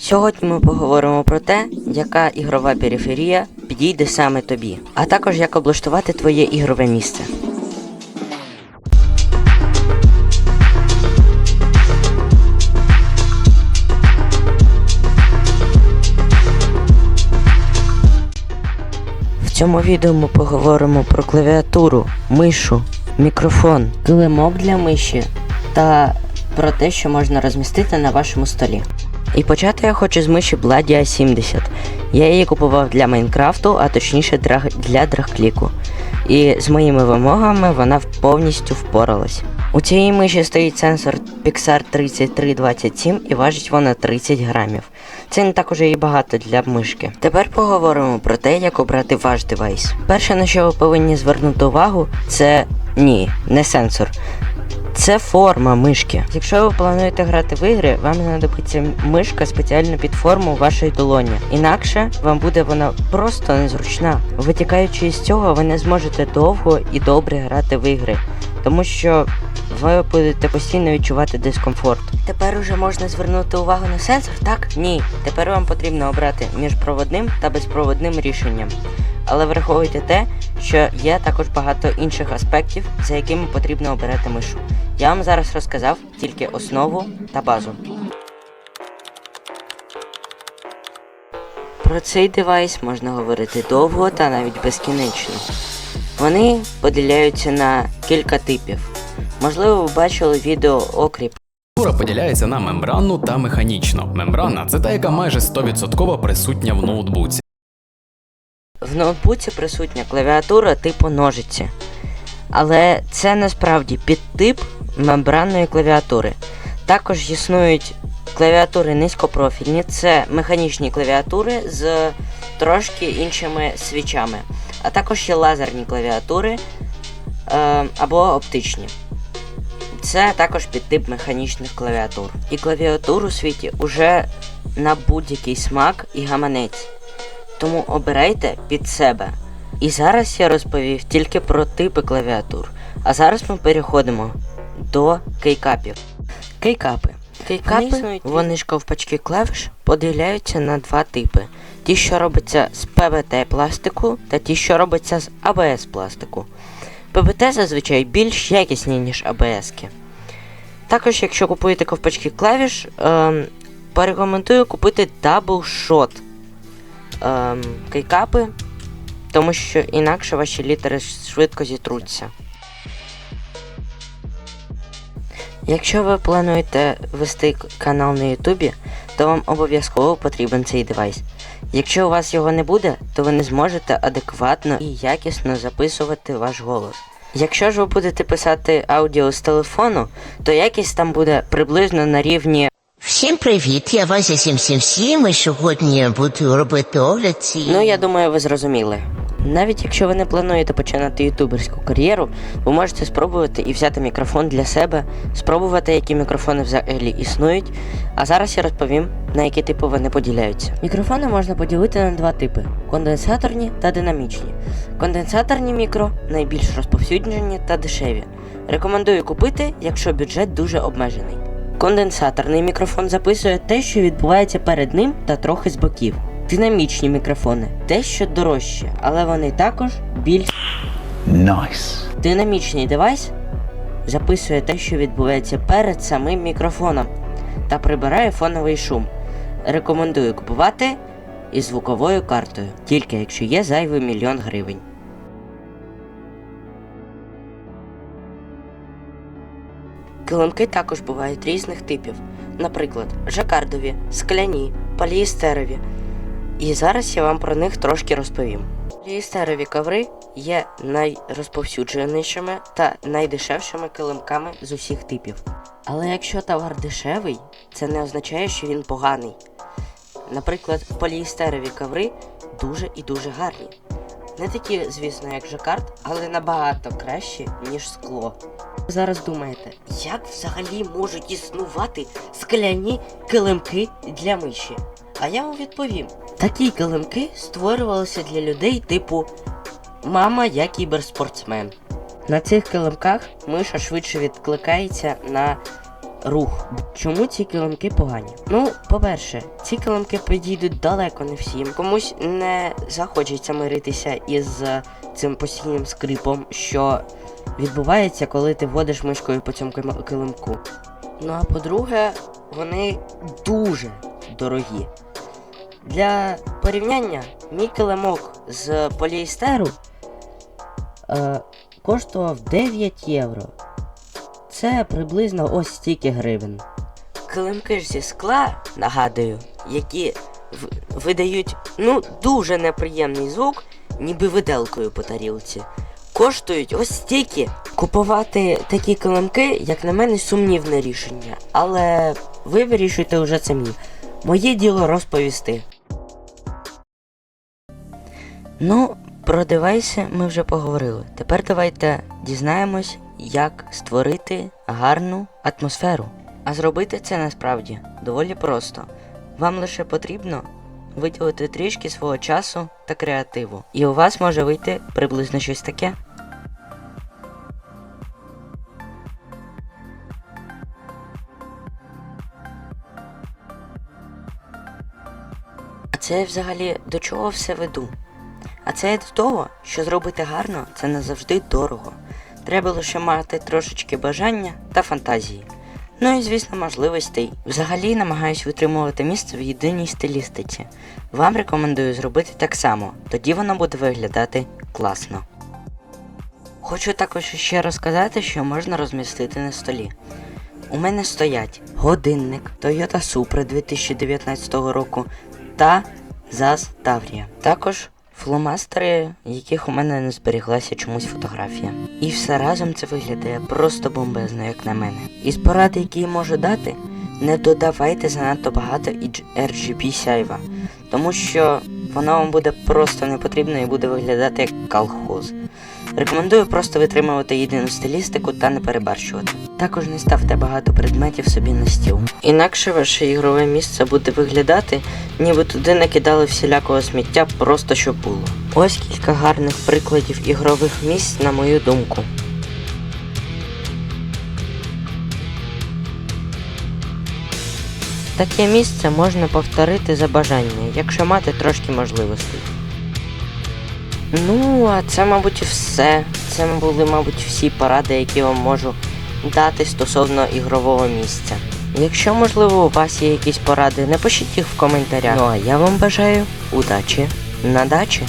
Сьогодні ми поговоримо про те, яка ігрова периферія підійде саме тобі, а також як облаштувати твоє ігрове місце. В цьому відео ми поговоримо про клавіатуру, мишу, мікрофон, килимок для миші та про те, що можна розмістити на вашому столі. І почати я хочу з миші Bladia 70. Я її купував для Майнкрафту, а точніше для драгкліку. І з моїми вимогами вона повністю впоралась. У цієї миші стоїть сенсор Pixar 3327 і важить вона 30 грамів. Це не так уже і багато для мишки. Тепер поговоримо про те, як обрати ваш девайс. Перше, на що ви повинні звернути увагу, це ні, не сенсор. Це форма мишки. Якщо ви плануєте грати в ігри, вам знадобиться мишка спеціально під форму вашої долоні. Інакше вам буде вона просто незручна. Витікаючи з цього, ви не зможете довго і добре грати в ігри, тому що ви будете постійно відчувати дискомфорт. Тепер уже можна звернути увагу на сенсор, так? Ні. Тепер вам потрібно обрати між проводним та безпроводним рішенням. Але враховуйте те, що є також багато інших аспектів, за якими потрібно обирати мишу. Я вам зараз розказав тільки основу та базу. Про цей девайс можна говорити довго та навіть безкінечно. Вони поділяються на кілька типів. Можливо, ви бачили відео окріп. Клавіатура поділяється на мембранну та механічну. Мембранна це та, яка майже 100% присутня в ноутбуці. В ноутбуці присутня клавіатура типу ножиці. Але це насправді підтип мембранної клавіатури. Також існують клавіатури низькопрофільні, це механічні клавіатури з трошки іншими свічами. А також є лазерні клавіатури е, або оптичні. Це також підтип механічних клавіатур. І клавіатур у світі уже на будь-який смак і гаманець. Тому обирайте під себе. І зараз я розповів тільки про типи клавіатур. А зараз ми переходимо до кейкапів. Кейкапи. Кейкапи, вони ж ковпачки клавіш, поділяються на два типи: ті, що робляться з ПВТ пластику, та ті, що робляться з АБС пластику. ПВТ зазвичай більш якісні, ніж АБСки. Також, якщо купуєте ковпачки клавіш, ем, порекомендую купити Double Shot ем, кейкапи, тому що інакше ваші літери швидко зітруться. Якщо ви плануєте вести канал на Ютубі, то вам обов'язково потрібен цей девайс. Якщо у вас його не буде, то ви не зможете адекватно і якісно записувати ваш голос. Якщо ж ви будете писати аудіо з телефону, то якість там буде приблизно на рівні Всім привіт, я Вася 777 і сьогодні буду робити огляд цієї... Ну, я думаю, ви зрозуміли. Навіть якщо ви не плануєте починати ютуберську кар'єру, ви можете спробувати і взяти мікрофон для себе, спробувати, які мікрофони взагалі існують. А зараз я розповім, на які типи вони поділяються. Мікрофони можна поділити на два типи: конденсаторні та динамічні. Конденсаторні мікро найбільш розповсюджені та дешеві. Рекомендую купити, якщо бюджет дуже обмежений. Конденсаторний мікрофон записує те, що відбувається перед ним та трохи з боків. Динамічні мікрофони дещо дорожчі, але вони також більш Nice. динамічний девайс записує те, що відбувається перед самим мікрофоном та прибирає фоновий шум. Рекомендую купувати із звуковою картою, тільки якщо є зайвий мільйон гривень. Килимки також бувають різних типів, наприклад, жакардові, скляні, поліестерові. І зараз я вам про них трошки розповім. Поліестерові коври є найрозповсюдженішими та найдешевшими килимками з усіх типів. Але якщо товар дешевий, це не означає, що він поганий. Наприклад, поліестерові коври дуже і дуже гарні. Не такі, звісно, як жакард, але набагато кращі, ніж скло. Зараз думаєте, як взагалі можуть існувати скляні килимки для миші? А я вам відповім: такі килимки створювалися для людей типу Мама, я кіберспортсмен. На цих килимках миша швидше відкликається на рух. Чому ці килимки погані? Ну, по-перше, ці килимки підійдуть далеко не всім. Комусь не захочеться миритися із цим постійним скрипом, що відбувається, коли ти водиш мишкою по цьому килимку. Ну а по-друге, вони дуже дорогі. Для порівняння, мій килимок з поліестеру е, коштував 9 євро. Це приблизно ось стільки гривень. Килимки ж зі скла, нагадую, які в- видають ну дуже неприємний звук, ніби виделкою по тарілці. Коштують ось стільки. Купувати такі килимки, як на мене, сумнівне рішення. Але ви вирішуйте вже самі. Моє діло розповісти. Ну, про девайси ми вже поговорили. Тепер давайте дізнаємось, як створити гарну атмосферу. А зробити це насправді доволі просто. Вам лише потрібно виділити трішки свого часу та креативу. І у вас може вийти приблизно щось таке. А це взагалі до чого все веду? А це я до того, що зробити гарно це не завжди дорого. Треба лише мати трошечки бажання та фантазії. Ну і звісно можливостей. Взагалі намагаюсь витримувати місце в єдиній стилістиці. Вам рекомендую зробити так само, тоді воно буде виглядати класно. Хочу також ще розказати, що можна розмістити на столі. У мене стоять годинник Toyota Supra 2019 року та ZAZ Таврія. Також фломастери, яких у мене не зберіглася чомусь фотографія. І все разом це виглядає просто бомбезно, як на мене. Із порад, які можу дати, не додавайте занадто багато RGB сяйва, тому що воно вам буде просто не потрібно і буде виглядати як колхоз. Рекомендую просто витримувати єдину стилістику та не перебарщувати. Також не ставте багато предметів собі на стіл. Інакше ваше ігрове місце буде виглядати, ніби туди накидали всілякого сміття просто щоб було. Ось кілька гарних прикладів ігрових місць, на мою думку. Таке місце можна повторити за бажання, якщо мати трошки можливостей. Ну, а це, мабуть, все. Це були, мабуть, всі поради, які вам можу дати стосовно ігрового місця. Якщо, можливо, у вас є якісь поради, напишіть їх в коментарях. Ну а я вам бажаю удачі на дачі.